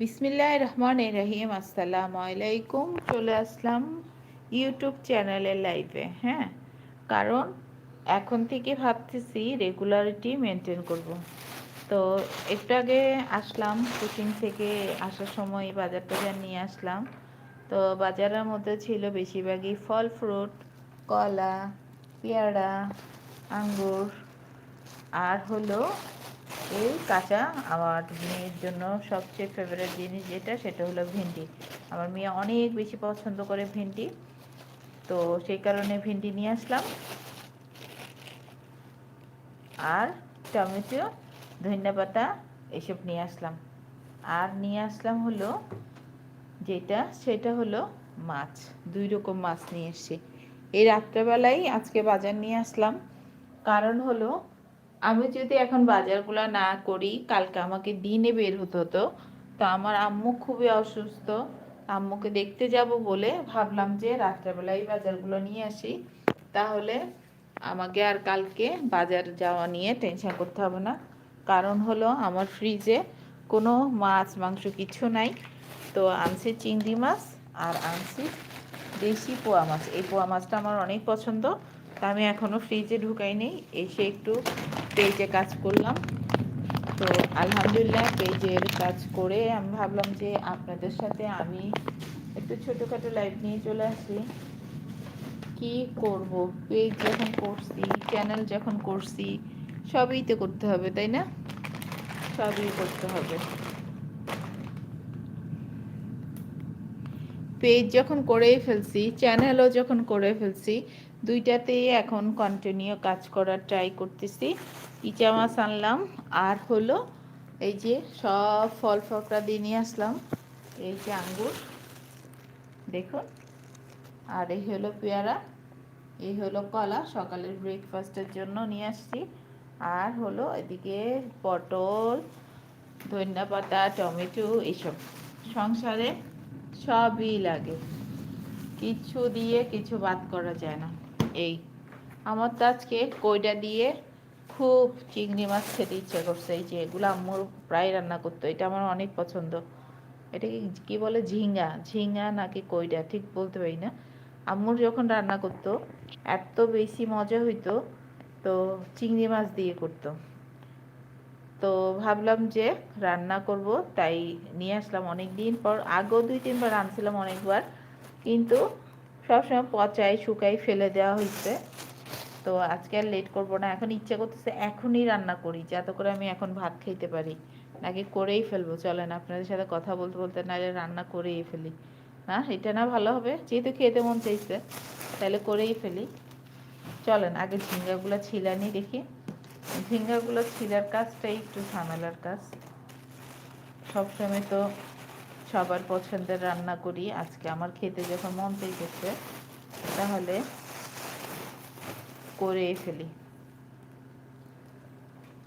বিসমিল্লাহ রহমান এ রহিম আসসালামু আলাইকুম। চলে আসলাম ইউটিউব চ্যানেলে লাইভে হ্যাঁ? কারণ এখন থেকে ভাবতেছি রেগুলারিটি মেনটেন করব। তো একটু আগে আসলাম, কোচিং থেকে আসার সময় বাজার টাজার নিয়ে আসলাম। তো বাজারের মধ্যে ছিল বেশিরভাগই ফল ফ্রুট, কলা, পেয়ারা, আঙ্গুর, আর হলো এই কাঁচা আমার মেয়ের জন্য সবচেয়ে ফেভারিট জিনিস যেটা, সেটা হলো ভিন্ডি। আমার মেয়ে অনেক বেশি পছন্দ করে ভিন্ডি। তো সেই কারণে ভিন্ডি নিয়ে আসলাম। আর টমেটো, ধনিয়া পাতা, এসব নিয়ে আসলাম। আর নিয়ে আসলাম হলো যেটা, সেটা হলো মাছ। দুই রকম মাছ নিয়ে এসছি। এই রাত্রেবেলায় আজকে বাজার নিয়ে আসলাম। কারণ হলো আমি যদি এখন বাজারগুলো না করি, কালকে আমাকে দিনে বের হতে হতো। তো আমার আম্মু খুবই অসুস্থ। আম্মুকে দেখতে যাব বলে ভাবলাম যে রাত্রেবেলায় বাজারগুলো নিয়ে আসি। তাহলে আমাকে আর কালকে বাজার যাওয়া নিয়ে টেনশন করতে হবে না। কারণ হলো আমার ফ্রিজে কোনো মাছ, মাংস কিছু নাই। তো আনছি চিংড়ি মাছ আর আনছি দেশি পোয়া মাছ। এই পোয়া মাছটা আমার অনেক পছন্দ। তা আমি এখনও ফ্রিজে ঢুকাই নেই, এসে একটু পেজে কাজ করলাম। তো আলহামদুলিল্লাহ পেজের কাজ করে আমি ভাবলাম যে আপনাদের সাথে আমি একটু ছোটোখাটো লাইভ নিয়ে চলে আসি। কি করব? পেজ যখন করছি চ্যানেল যখন করছি, সবই তো করতে হবে, তাই না? সবই করতে হবে। পেজ যখন করেই ফেলছি চ্যানেলও যখন করে ফেলছি, দুইটাতেই এখন কন্টিনিউ কাজ করার ট্রাই করতেছি। ইচা মাছ আনলাম, আর হলো এই যে সব ফল ফকরা দিয়ে নিয়ে আসলাম। এই যে আঙ্গুর, দেখুন। আর এই হলো পেয়ারা, এই হলো কলা, সকালের ব্রেকফাস্টের জন্য নিয়ে আসছি। আর হলো এদিকে পটল, ধনিয়া পাতা, টমেটো, এইসব। সংসারে সবই লাগে। কিছু দিয়ে কিছু বাদ করা যায় না। এই, আমার তো আজকে কইটা দিয়ে খুব চিংড়ি মাছ খেতে ইচ্ছে করছে। এই যে এগুলো আম্মুর প্রায় রান্না করতো, এটা আমার অনেক পছন্দ। এটা কি বলে? ঝিঙ্গা ঝিঙ্গা নাকি কইটা? ঠিক বলতে পারি না। আম্মুর যখন রান্না করতো, এত বেশি মজা হইতো, তো চিংড়ি মাছ দিয়ে করতো। তো ভাবলাম যে রান্না করব, তাই নিয়ে আসলাম অনেক দিন পর। আগেও দুই তিনবার রাঁধছিলাম অনেকবার, কিন্তু সবসময় পচাই শুকাই ফেলে দেওয়া হয়েছে। তো আজকে আর লেট করব না। এখন ইচ্ছা করতেছে এখনই রান্না করি, যাতে করে আমি এখন ভাত খেতে পারি। নাকি করেই ফেলব, চলেন আপনাদের সাথে কথা বলতে বলতে, নাহলে রান্না করেই ফেলি। না, এটা না ভালো হবে, যেহেতু খেতে মন চাইছে, তাহলে করেই ফেলি। চলেন, আগে ঝিঙ্গাগুলো ছিলানি দেখি। ঝিঙ্গাগুলো ছিলার কাজটাই একটু ঝামেলার কাজ। সবসময় তো সবার পছন্দের রান্না করি। আজকে আমার খেতে যখন মন চাইতেছে, তাহলে করে ফেলি।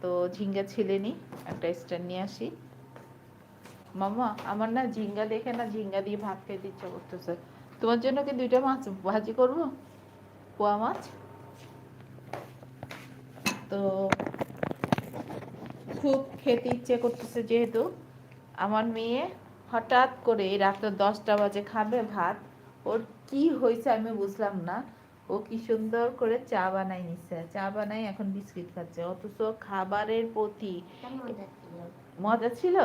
তো ঝিঙ্গা ছিলে নি, একটা স্ট্যান্ড নিয়ে আসি। মামা, আমার না ঝিঙ্গা দেখে না ঝিঙ্গা দিয়ে ভাত খেতে ইচ্ছা করতেছে। তোমার জন্য কি দুইটা মাছ ভাজি করব? পোয়া মাছ? তো খুব খেতে ইচ্ছে করতেছে যেহেতু। আমার মেয়ে হঠাৎ করে রাত্র দশটা বাজে খাবে ভাত। ওর কি হয়েছে আমি বুঝলাম না। ও কি সুন্দর করে চা বানাই নিচ্ছে চা বানাই এখন বিস্কিট খাচ্ছে। অথচ খাবারের প্রতি মজা ছিল?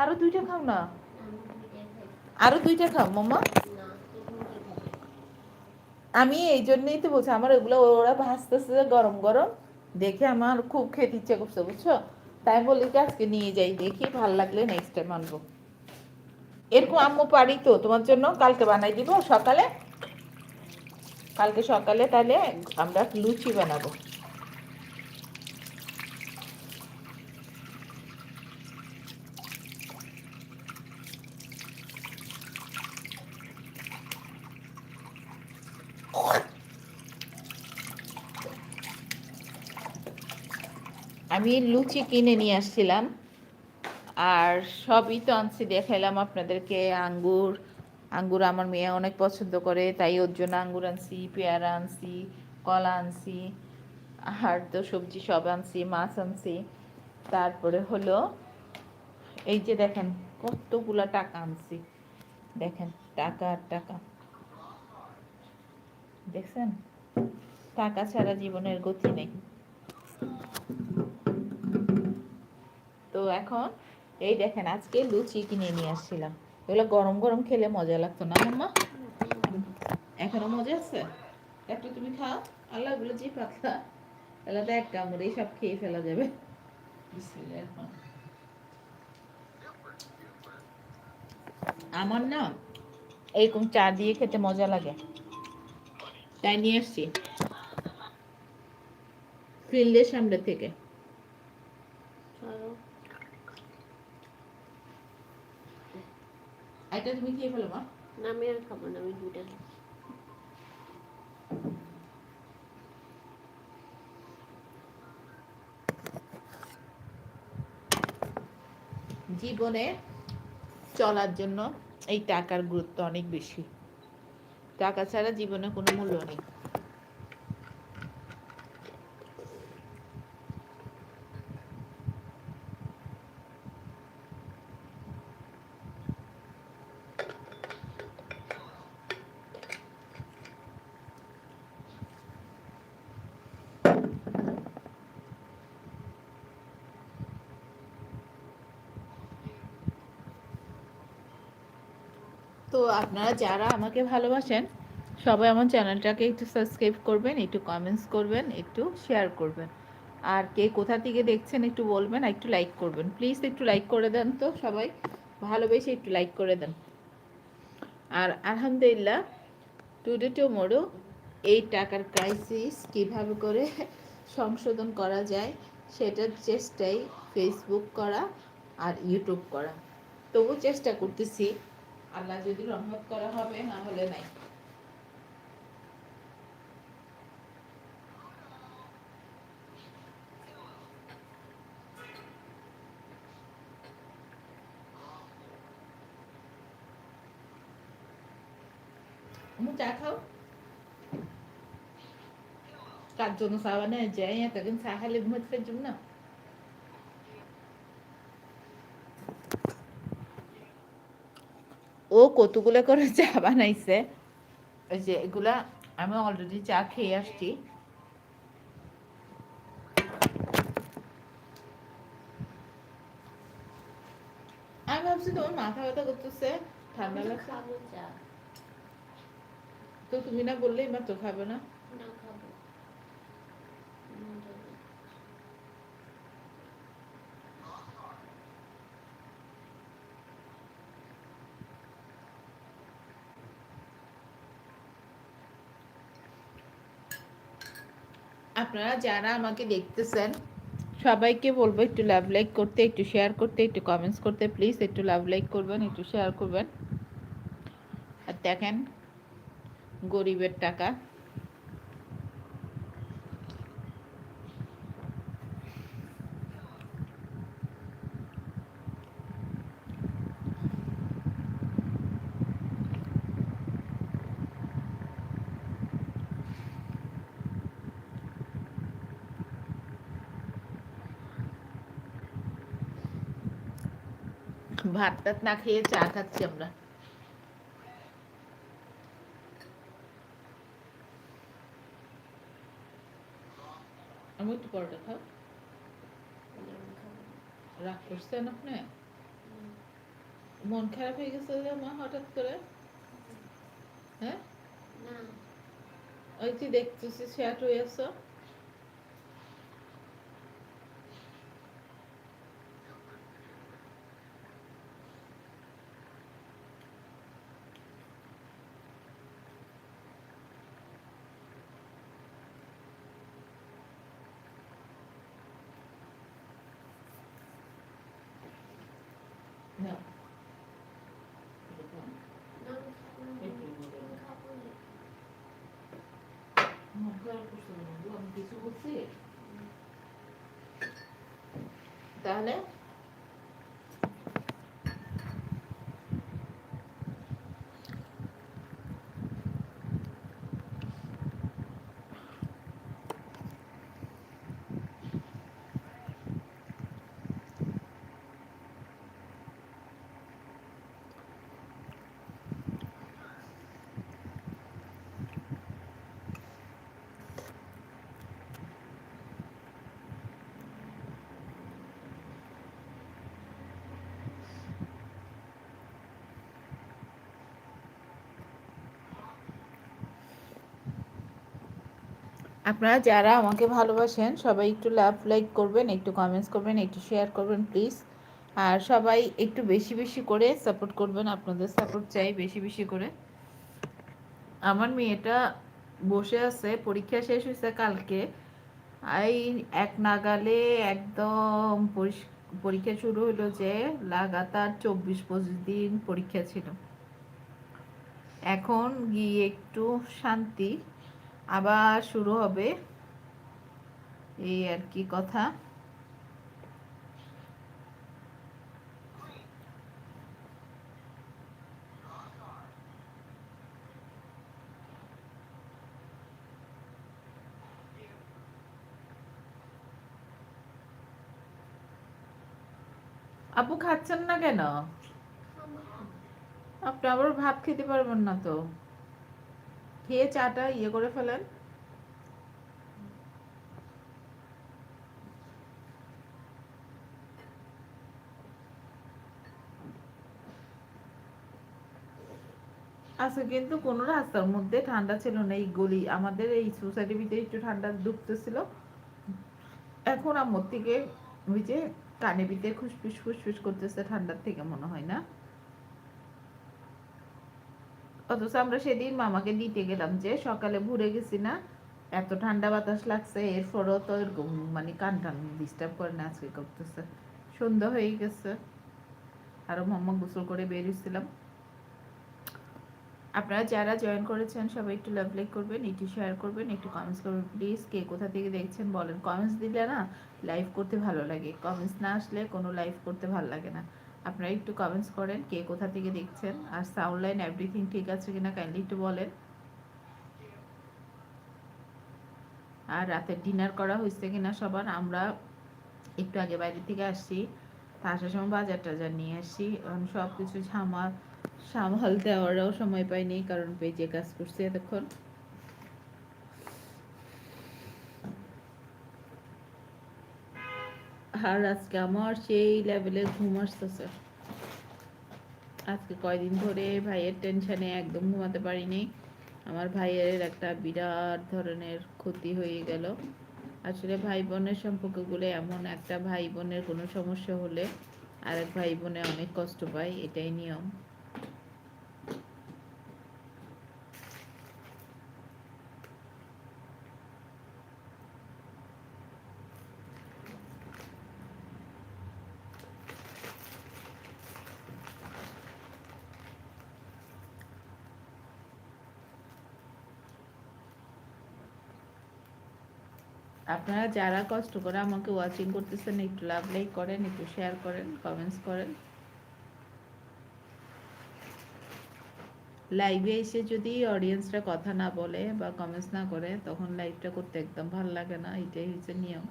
আরও দুইটা খাও না? আরও দুইটা খাও মামা আমি এই জন্যই তো বলছি, আমার ওগুলো ওরা ভাসতেছে গরম গরম। দেখে আমার খুব খেতে ইচ্ছে করছে, বুঝছ? তাই বলি কি আজকে নিয়ে যাই, দেখি ভালো লাগলে নেক্সট টাইম আনব। এরকম আম্মু পারি তো, তোমার জন্য কালকে বানাই দিব সকালে। কালকে সকালে তাহলে আমরা লুচি বানাবো। আমি লুচি কিনে নিয়ে আসছিলাম। আর সবই তো আনছি, দেখাইলাম আপনাদেরকে। আঙ্গুর আঙ্গুর আমার মেয়ে অনেক পছন্দ করে, তাই ওর জন্য আঙ্গুর আনছি, পেয়ারা আনছি, কলা আনছি, আর তো সবজি সব আনছি, মাছ আনছি। তারপরে হলো, এই যে দেখেন কতগুলা টাকা আনছি। দেখেন, টাকা আর টাকা। দেখছেন? টাকা ছাড়া জীবনের গতি নেই। তো এখন এই দেখেন আজকে লুচি কিনে নিয়ে আসছিলাম। এগুলো গরম গরম খেলে মজা লাগতো না মাম্মা এখনও মজা আছে? একটু তুমি খাও। আল্লাহগুলো যে পাতলা এলাকা এক কামড়েই সব খেয়ে ফেলা যাবে। আমার না এরকম চা দিয়ে খেতে মজা লাগে। তাই নিয়ে আসছি। ফিল্ডের সামনে থেকে। এটা তুমি খেয়ে ফেলো মা। না আমি আর খাব না আমি জীবনে চলার জন্য এই টাকার গুরুত্ব অনেক বেশি। টাকা ছাড়া জীবনে কোনো মূল্য নেই তো আপনারা যারা আমাকে ভালোবাসেন, সবাই আমার চ্যানেলটাকে একটু সাবস্ক্রাইব করবেন, একটু কমেন্টস করবেন, একটু শেয়ার করবেন। আর কে কোথা থেকে দেখছেন একটু বলবেন আর একটু লাইক করবেন। প্লিজ একটু লাইক করে দেন তো সবাই। ভালোবেসে একটু লাইক করে দেন। আর আলহামদুলিল্লাহ টুডে টুমোরো এই টাকার ক্রাইসিস কীভাবে করে সংশোধন করা যায়, সেটার চেষ্টাই ফেসবুক করা আর ইউটিউব করা। তবু চেষ্টা করতেছি আল্লাহ যদি রহমত করা হবে, না হলে নাই। আমি চা খাও। কার জন্য চা বানায়? যাই এতদিন চা খালে ঘুমাতে জন্য না। ও কতগুলো করে চা বানাইছে? ওই যে এগুলা আমি অলরেডি চা খেয়ে আসছি। আমি ভাবছি তোমার মাথা ব্যথা করতেছে ঠান্ডা লাগছে। তো তুমি না বললে এবার তো খাবে না। না খাব উম, যাব। আপনারা যারা আমাকে দেখতেছেন, সবাইকে বলব একটু লাভ লাইক করতে, একটু শেয়ার করতে, একটু কমেন্টস করতে প্লিজ একটু লাভ লাইক করবেন, একটু শেয়ার করবেন। আর দেখেন, গরিবের টাকা। ভাত টাত না খেয়ে চা খাচ্ছি আমরা। আমি একটু পরোটা খাও। রাগ করছেন আপনি? মন খারাপ হয়ে গেছে যে মা হঠাৎ করে? হ্যাঁ? না। ওই যে দেখতেছি শ্যাট হয়ে আছো না না, আমি খাব না। একটু আমি মজা। খাব না। মন খারাপ করছে না, বন্ধু, আমি কিছু বলছি তাহলে আপনারা যারা আমাকে ভালোবাসেন, সবাই একটু লাভ লাইক করবেন, একটু কমেন্টস করবেন, একটু শেয়ার করবেন প্লিজ আর সবাই একটু বেশি বেশি করে সাপোর্ট করবেন, আপনাদের সাপোর্ট চাই বেশি বেশি করে। আমার মেয়েটা বসে আছে, পরীক্ষা শেষ হয়েছে কালকে। এই এক নাগালে একদম পরীক্ষা শুরু হলো যে লাগাতার চব্বিশ পঁচিশ দিন পরীক্ষা ছিল। এখন গিয়ে একটু শান্তি। আবার শুরু হবে এই আর কি কথা। আপু খাচ্ছেন না কেন? আপনি আবার ভাত খেতে পারবেন না তো। খেয়ে চাটা ইয়ে করে ফেলেন। আচ্ছা কিন্তু কোনো রাস্তার মধ্যে ঠান্ডা ছিল না, এই গলি। আমাদের এই সোসাইটির ভিতরে একটু ঠান্ডা ঢুকতেছিল এখন আমার থেকে ওই যে কানে ভিতরে খুসফুস ফুসফুস করতেছে, ঠান্ডার থেকে মনে হয় না। অথচ আমরা সেদিন মামাকে দিতে গেলাম যে সকালে ভুরে গেছি না, এত ঠান্ডা বাতাস লাগছে, এরপরও তো এরকম মানে কান টান ডিস্টার্ব করে না আজকে করতেছে। সন্ধ্যা হয়ে গেছে, আরও মাম্মা গোসল করে বেরিয়েছিলাম আপনারা যারা জয়েন করেছেন, সবাই একটু লাভ লাইক করবেন, একটু শেয়ার করবেন, একটু কমেন্টস করবেন। প্লিজ কে কোথা থেকে দেখছেন বলেন। কমেন্টস দিলে না লাইভ করতে ভালো লাগে। কমেন্টস না আসলে কোনো লাইভ করতে ভালো লাগে না। আপনারা একটু কমেন্টস করেন, কে কোথা থেকে দেখছেন, আর সাউন্ড লাইন এভরিথিং ঠিক আছে কিনা কাইন্ডলি একটু বলেন। আর রাতে ডিনার করা হয়েছে কিনা সবার, আমরা একটু আগে বাইরে থেকে আসছি আসার সময় বাজার টাজার নিয়ে আসছি সব কিছু সামাল সামাল দেওয়ারও সময় পাইনি, কারণ পেজে কাজ করছি এতক্ষণ। আর আজকে আমার সেই লেভেলে ঘুম আসতেছে। আজকে কয়দিন ধরে ভাইয়ের টেনশনে একদম ঘুমাতে পারিনি। আমার ভাইয়ের একটা বিরাট ধরনের ক্ষতি হয়ে গেল। আসলে ভাই বোনের সম্পর্কগুলো এমন, একটা ভাই বোনের কোনো সমস্যা হলে আরেক ভাই বোনে অনেক কষ্ট পায়, এটাই নিয়ম। আপনারা যারা কষ্ট করে আমাকে ওয়াচিং করতেছেন, একটু লাভ লাইক করেন, একটু শেয়ার করেন কমেন্টস করেন। লাইভে এসে যদি অডিয়েন্সরা কথা না বলে বা কমেন্টস না করে, তখন লাইভটা করতে একদম ভালো লাগে না, এটাই হচ্ছে নিয়ম।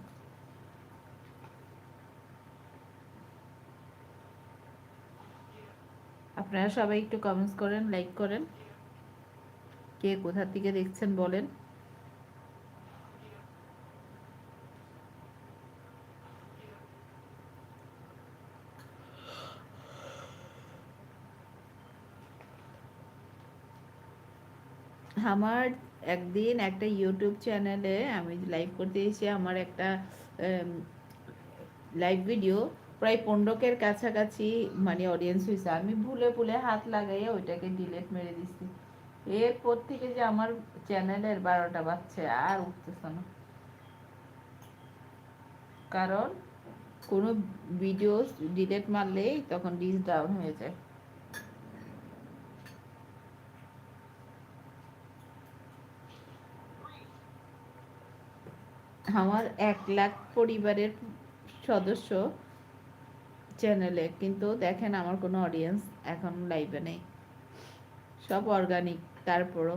আপনারা সবাই একটু কমেন্টস করেন লাইক করেন। কে কোথা থেকে দেখছেন বলেন। আমার একদিন একটা ইউটিউব চ্যানেলে আমি লাইভ করতে এসে আমার একটা লাইভ ভিডিও প্রায় পনেরোকের কাছাকাছি মানে অডিয়েন্স হয়েছে। আমি ভুলে ভুলে হাত লাগাইয়ে ওইটাকে ডিলেট মেরে দিচ্ছি এরপর থেকে যে আমার চ্যানেলের বারোটা বাচ্চা আর উঠতেছে না। কারণ কোনো ভিডিও ডিলেট মারলেই তখন ডিস ডাউন হয়ে যায়। আমার এক লাখ পরিবারের সদস্য চ্যানেলে কিন্তু দেখেন আমার কোনো অডিয়েন্স এখন লাইভে নেই। সব অর্গানিক তারপরও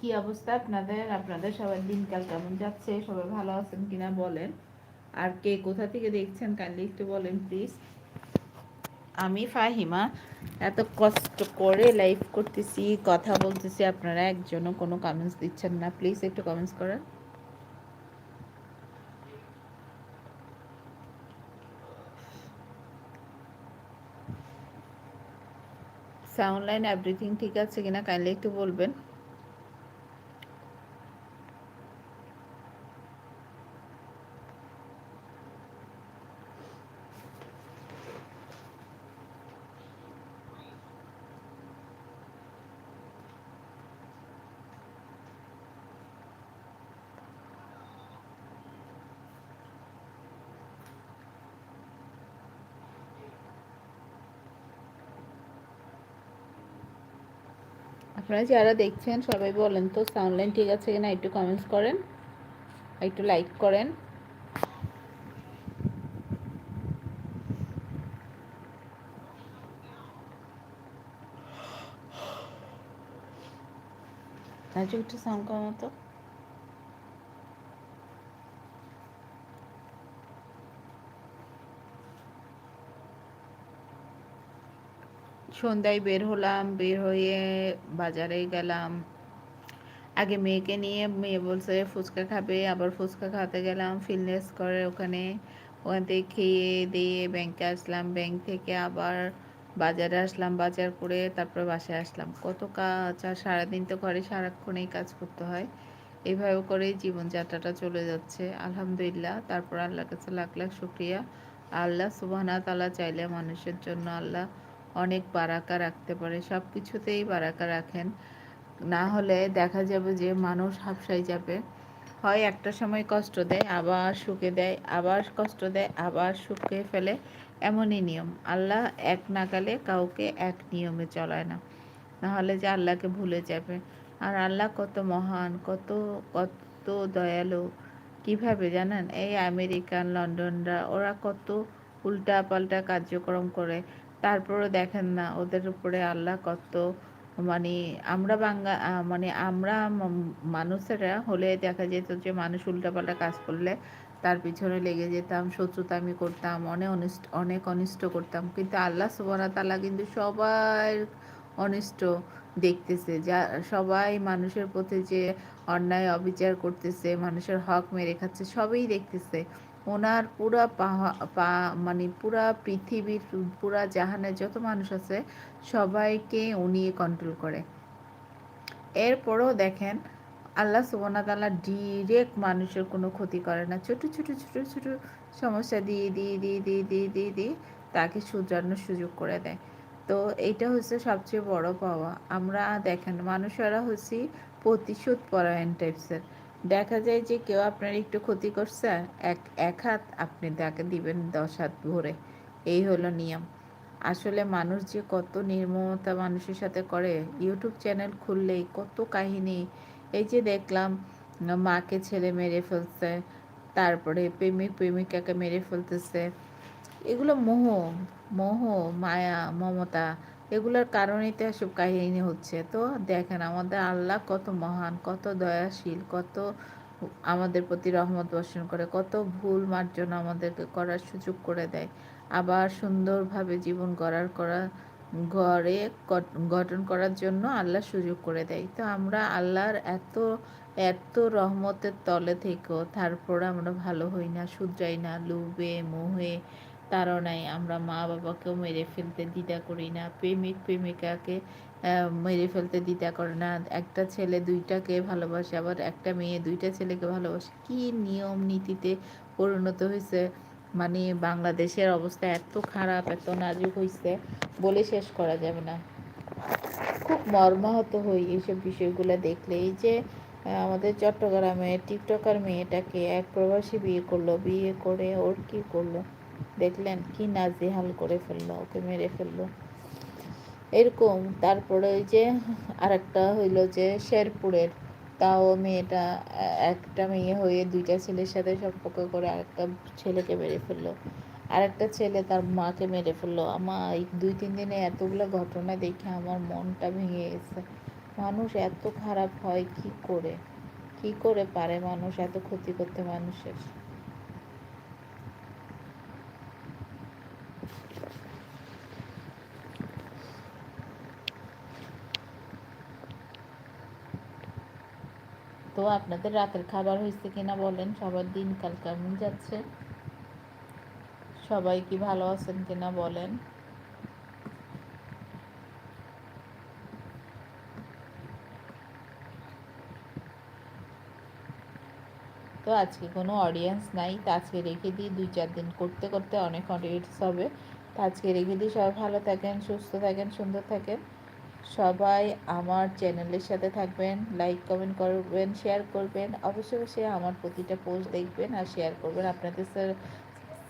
কি অবস্থা আপনাদের? আপনাদের সবার দিনকাল কেমন যাচ্ছে? সবাই ভালো আছেন কিনা বলেন। আর কে কোথা থেকে দেখছেন কাইন্ডলি একটু বলেন প্লিজ আমি ফাহিমা। এত কষ্ট করে লাইভ করতেছি, কথা বলতেছি, আপনারা একজনও কোনো কমেন্টস দিচ্ছেন না। প্লিজ একটু কমেন্টস করেন। সাউন্ড লাইন এভরিথিং ঠিক আছে কিনা কাইন্ডলি একটু বলবেন। আপনারা যারা দেখছেন, সবাই বলেন তো সাউন্ড লাইন ঠিক আছে কিনা, একটু কমেন্টস করেন, একটু লাইক করেন। একটু সাউন্ড কমাতো সন্ধ্যায় বের হলাম, বের হয়ে বাজারে গেলাম। আগে মেয়েকে নিয়ে মেয়ে বলছে, ফুচকা খাবে, আবার ফুচকা খাওয়াতে গেলাম ফিটনেস করে ওখানে। ওখান থেকে খেয়ে দিয়ে ব্যাংকে আসলাম ব্যাংক থেকে আবার বাজারে আসলাম, বাজার করে তারপরে বাসায় আসলাম। কত কাজ, আর সারাদিন তো ঘরে সারাক্ষণেই কাজ করতে হয়। এইভাবে করেই জীবনযাত্রাটা চলে যাচ্ছে, আলহামদুলিল্লাহ। তারপর আল্লাহর কাছে লাখ লাখ শুক্রিয়া। আল্লাহ সুবাহনা তালা চাইলে মানুষের জন্য আল্লাহ অনেক বারাকা রাখতে পারে সব কিছুতেই বারাকা রাখেন। না হলে দেখা যাবে যে মানুষ হাফসাই যাবে। হয় একটা সময় কষ্ট দেয়, আবার সুখে দেয়, আবার কষ্ট দেয়, আবার সুখে ফেলে। এমনই নিয়ম। আল্লাহ এক নাগালে কাউকে এক নিয়মে চলায় না। নাহলে যে আল্লাহকে ভুলে যাবে। আর আল্লাহ কত মহান, কত কত দয়ালু। কীভাবে জানেন? এই আমেরিকান, লন্ডনরা, ওরা কত উল্টা পাল্টা কার্যক্রম করে। তারপরও দেখেন না, ওদের উপরে আল্লাহ কত মানে আমরা বাঙ্গা মানে আমরা মানুষেরা হলে দেখা যেত যে মানুষ উল্টাপাল্টা কাজ করলে তার পিছনে লেগে যেতাম, শত্রুতামি করতাম অনেক অনিষ্ট অনেক অনিষ্ট করতাম। কিন্তু আল্লাহ সুবানা তালা কিন্তু সবাই অনিষ্ট দেখতেছে। যা, সবাই মানুষের প্রতি যে অন্যায়, অবিচার করতেছে, মানুষের হক মেরে খাচ্ছে, সবই দেখতেছে। ওনার পুরা পা মানে পুরা পৃথিবীর, পুরা জাহানের যত মানুষ আছে, সবাইকে উনি কন্ট্রোল করে। এরপরও দেখেন, আল্লাহ সুবনাতাল্লাহ ডিরেক্ট মানুষের কোনো ক্ষতি করে না। ছোট ছোট ছোট ছোট সমস্যা দিয়ে দিয়ে দিয়ে দিয়ে দিয়ে দিয়ে দিয়ে তাকে শুধরানোর সুযোগ করে দেয়। তো এইটা হচ্ছে সবচেয়ে বড় পাওয়া। আমরা দেখেন, মানুষেরা হচ্ছি প্রতিশোধ পরায়ণ টাইপসের দেখা যায় যে কেউ আপনার একটু ক্ষতি করছে, এক এক হাত আপনি তাকে দিবেন দশ হাত ভরে। এই হলো নিয়ম। আসলে মানুষ যে কত নির্মমতা মানুষের সাথে করে, ইউটিউব চ্যানেল খুললেই কত কাহিনী। এই যে দেখলাম, মাকে ছেলে মেরে ফেলছে, তারপরে প্রেমিক, প্রেমিকাকে মেরে ফেলতেছে। এগুলো মোহ মোহ, মায়া, মমতা এগুলোর কারণেই তো এসব কাহিনী হচ্ছে। তো দেখেন, আমাদের আল্লাহ কত মহান, কত দয়াশীল, কত আমাদের প্রতি রহমত বর্ষণ করে, কত ভুল মার্জন আমাদেরকে করার সুযোগ করে দেয়। আবার সুন্দরভাবে জীবন গড়ার করা ঘরে গঠন করার জন্য আল্লাহ সুযোগ করে দেয়। তো আমরা আল্লাহর এত এত রহমতের তলে থেকেও তারপর আমরা ভালো হই না, শুধরাই না, লুবে, মোহে তাড়নায় আমরা মা বাবাকেও মেরে ফেলতে দ্বিধা করি না। প্রেমিক প্রেমিকাকে মেরে ফেলতে দ্বিধা করে না। একটা ছেলে দুইটাকে ভালোবাসে, আবার একটা মেয়ে দুইটা ছেলেকে ভালোবাসে। কি নিয়ম নীতিতে পরিণত হয়েছে? মানে বাংলাদেশের অবস্থা এত খারাপ, এত নাজুক হয়েছে বলে শেষ করা যাবে না। খুব মর্মাহত হই এইসব বিষয়গুলো দেখলে। এই যে আমাদের চট্টগ্রামে টিকটকার মেয়েটাকে এক প্রবাসী বিয়ে করল, বিয়ে করে ওর কি করল? দেখলেন, কি নাজেহাল করে ফেলল, ওকে মেরে ফেলল। এরকম তারপরে ওই যে আরেকটা হইল যে শেরপুরের, তাও মেয়েটা একটা মেয়ে হয়ে দুইটা ছেলের সাথে সম্পর্ক করে আরেকটা ছেলেকে মেরে ফেলল। আরেকটা ছেলে তার মাকে মেরে ফেলল। আমার এই দুই, তিন দিনে এতগুলো ঘটনা দেখে আমার মনটা ভেঙে গেছে। মানুষ এত খারাপ হয়, কি করে? কি করে পারে মানুষ এত ক্ষতি করতে মানুষের তো আপনাদের রাতের খাবার হয়েছে কিনা বলেন? সবার দিনকাল কেমন যাচ্ছে? সবাই কি ভালো আছেন কিনা বলেন? তো আজকে কোনো অডিয়েন্স নাই, তো আজকে রেখে দিই। দুই চার দিন করতে করতে অনেক অডিয়েন্স হবে। তো আজকে রেখে দিই। সবাই ভালো থাকেন, সুস্থ থাকেন, সুন্দর থাকেন। সবাই আমার চ্যানেলের সাথে থাকবেন লাইক কমেন্ট করবেন শেয়ার করবেন। অবশ্যই অবশ্যই আমার প্রতিটা পোস্ট দেখবেন আর শেয়ার করবেন। আপনাদের স্যার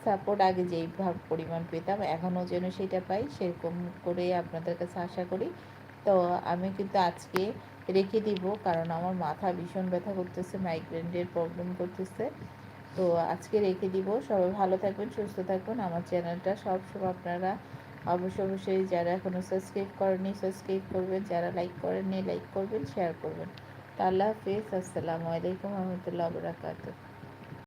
সাপোর্ট আগে যেই পরিমাণ পেতাম, এখনও যেন সেটা পাই, সেরকম করে আপনাদের কাছে আশা করি। তো আমি কিন্তু আজকে রেখে দিব, কারণ আমার মাথা ভীষণ ব্যথা করতেছে মাইগ্রেনের প্রবলেম করতেছে। তো আজকে রেখে দিব। সবাই ভালো থাকবেন, সুস্থ থাকবেন আমার চ্যানেলটা সব সময় আপনারা অবশ্যই অবশ্যই যারা এখনও সাবস্ক্রাইব করেনি সাবস্ক্রাইব করবেন। যারা লাইক করেননি লাইক করবেন শেয়ার করবেন। তা আল্লাহ হাফিজ। আসসালামু আলাইকুম রহমতুল্লাহ বরাকাতুহ।